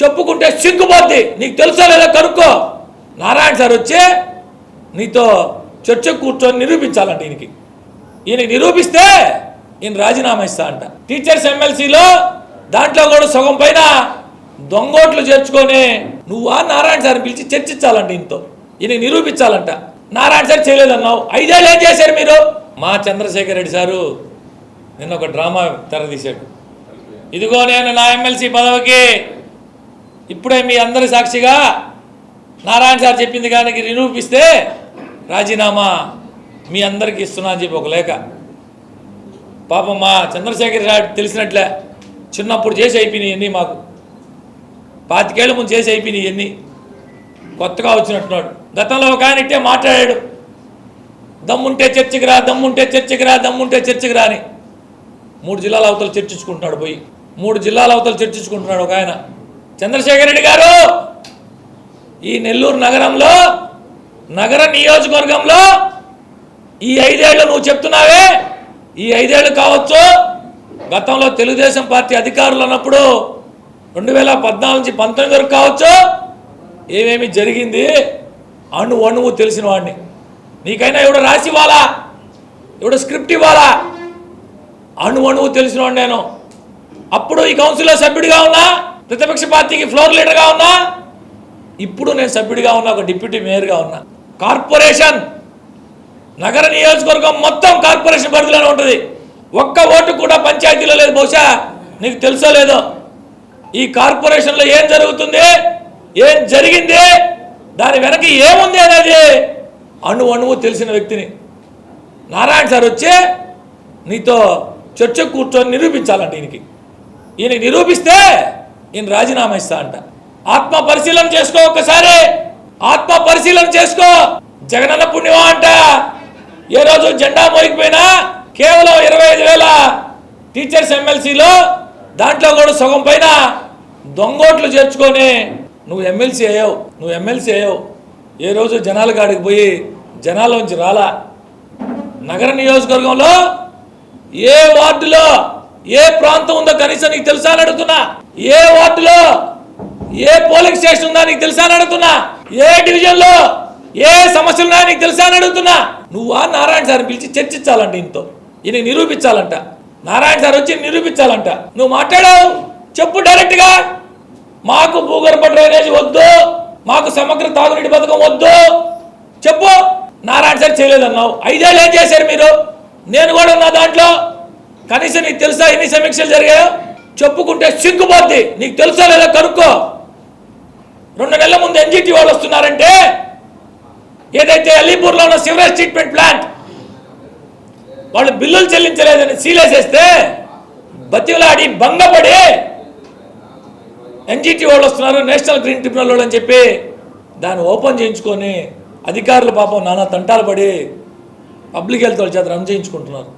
చెప్పుకుంటే సిగ్గుపోద్ది. నీకు తెలుసా లేదా కనుక్కో? నారాయణ సార్ వచ్చి నీతో చర్చ కూర్చొని నిరూపించాలంట ఈయనకి. ఈయన నిరూపిస్తే ఈయన రాజీనామా ఇస్తా అంట. టీచర్స్ ఎమ్మెల్సీలో దాంట్లో కూడా సగం పైన దొంగోట్లు చేర్చుకొని నువ్వా నారాయణ సార్ పిలిచి చర్చించాలంట ఈయనతో. ఈయన నిరూపించాలంట. నారాయణ సార్ చేయలేదన్నావు. ఐదేళ్ళు ఏం చేశారు మీరు? మా చంద్రశేఖర్ రెడ్డి సారు నిన్న ఒక డ్రామా తెరదీశాడు ఇదిగో నేను నా ఎమ్మెల్సీ పదవికి ఇప్పుడే మీ అందరి సాక్షిగా నారాయణ సార్ చెప్పింది కానీ నిరూపిస్తే రాజీనామా మీ అందరికి ఇస్తున్నా అని చెప్పి ఒక లేఖ. పాపం మా చంద్రశేఖర్ రావు తెలిసినట్లే చిన్నప్పుడు చేసి అయిపోయినాయి ఇవన్నీ మాకు. పాతికేళ్ళు ముందు చేసి అయిపోయినాయి ఇవన్నీ కొత్తగా వచ్చినట్టున్నాడు. గతంలో ఒక ఆయన ఇట్టే మాట్లాడాడు. దమ్ముంటే చర్చకి రా దమ్ముంటే చర్చకి రా దమ్ముంటే చర్చకి రా అని. మూడు జిల్లాల అవతలు చర్చించుకుంటున్నాడు పోయి. మూడు జిల్లాల అవతలు చర్చించుకుంటున్నాడు ఒక ఆయన. చంద్రశేఖర్ రెడ్డి గారు ఈ నెల్లూరు నగరంలో నగర నియోజకవర్గంలో ఈ ఐదేళ్ళు నువ్వు చెప్తున్నావే ఈ ఐదేళ్ళు కావచ్చు గతంలో తెలుగుదేశం పార్టీ అధికారులు ఉన్నప్పుడు రెండు వేల పద్నాలుగు నుంచి పంతొమ్మిది వరకు కావచ్చు ఏమేమి జరిగింది అణు అణువు తెలిసిన వాడిని. నీకైనా ఎవడో రాసి ఇవ్వాలా? ఎవడో స్క్రిప్ట్ ఇవ్వాలా? అణు అణువు తెలిసిన వాడు నేను. అప్పుడు ఈ కౌన్సిల్లో సభ్యుడిగా ఉన్నా ప్రతిపక్ష పార్టీకి ఫ్లోర్ లీడర్గా ఉన్నా ఇప్పుడు నేను సభ్యుడిగా ఉన్నా ఒక డిప్యూటీ మేయర్గా ఉన్నా. కార్పొరేషన్ నగర నియోజకవర్గం మొత్తం కార్పొరేషన్ పరిధిలోనే ఉంటుంది. ఒక్క ఓటు కూడా పంచాయతీలో లేదు. బహుశా నీకు తెలుసో లేదో? ఈ కార్పొరేషన్లో ఏం జరుగుతుంది? ఏం జరిగింది? దాని వెనక ఏముంది అనేది అణు అణువు తెలిసిన వ్యక్తిని నారాయణ సార్ వచ్చి నీతో చర్చ కూర్చొని నిరూపించాలంట ఈయనకి. ఈయనకి నిరూపిస్తే ఈయన రాజీనామా ఇస్తా అంట. ఆత్మ పరిశీలన చేసుకో ఒక్కసారి. ఆత్మ పరిశీలన చేసుకో. జగనన్న పుణ్యమా అంట. ఏ రోజు జెండా మోగిపోయినా కేవలం ఇరవై ఐదు వేల టీచర్స్ ఎమ్మెల్సీలో దాంట్లో కూడా సగం పైన దొంగోట్లు చేర్చుకొని నువ్వు ఎమ్మెల్సీ అయ్యావు నువ్వు ఎమ్మెల్సీ అయ్యావు. ఏ రోజు జనాల కాడికి పోయి జనాల్లోంచి రాలా. నగర నియోజకవర్గంలో ఏ వార్డులో ఏ ప్రాంతం ఉందో కనీసం నీకు తెలుసా అని అడుగుతున్నా. ఏ వార్డులో ఏ పోలింగ్ స్టేషన్ ఉందా నీకు తెలుసా అని అడుగుతున్నా? ఏ డివిజన్లో ఏ సమస్యలు ఉన్నాయో నీకు తెలుసా అని అడుగుతున్నా? నువ్వు నారాయణ సార్ పిలిచి చర్చించాలంట ఇంతో ఈయన నిరూపించాలంట. నారాయణ సార్ వచ్చి నిరూపించాలంట. నువ్వు మాట్లాడావు? చెప్పు డైరెక్ట్గా. మాకు భూగర్భ డ్రైనేజ్ వద్దు. మాకు సమగ్ర తాగునీటి పథకం వద్దు. చెప్పు. నారాయణ సార్ చేయలేదన్నావు. ఐదేళ్ళు ఏం చేశారు మీరు? నేను కూడా ఉన్నా దాంట్లో. కనీసం నీకు తెలుసా ఎన్ని సమీక్షలు జరిగాయో? చెప్పుకుంటే సిగ్గుపోద్ది నీకు తెలుసా లేదా కనుక్కో? రెండు నెలల ముందు ఎన్జిటి వాళ్ళు వస్తున్నారంటే ఏదైతే అలీపూర్లో ఉన్న సివరేజ్ ట్రీట్మెంట్ ప్లాంట్ వాళ్ళు బిల్లులు చెల్లించలేదని సీలేసేస్తే బతిలాడి భంగపడి ఎన్జిటి వాళ్ళు వస్తున్నారు నేషనల్ గ్రీన్ ట్రిబ్యునల్ వాళ్ళు అని చెప్పి దాన్ని ఓపెన్ చేయించుకొని అధికారులు పాపం నానా తంటాలు పడి పబ్లిక్ హెల్త్ వాళ్ళ చేత రన్ చేయించుకుంటున్నారు.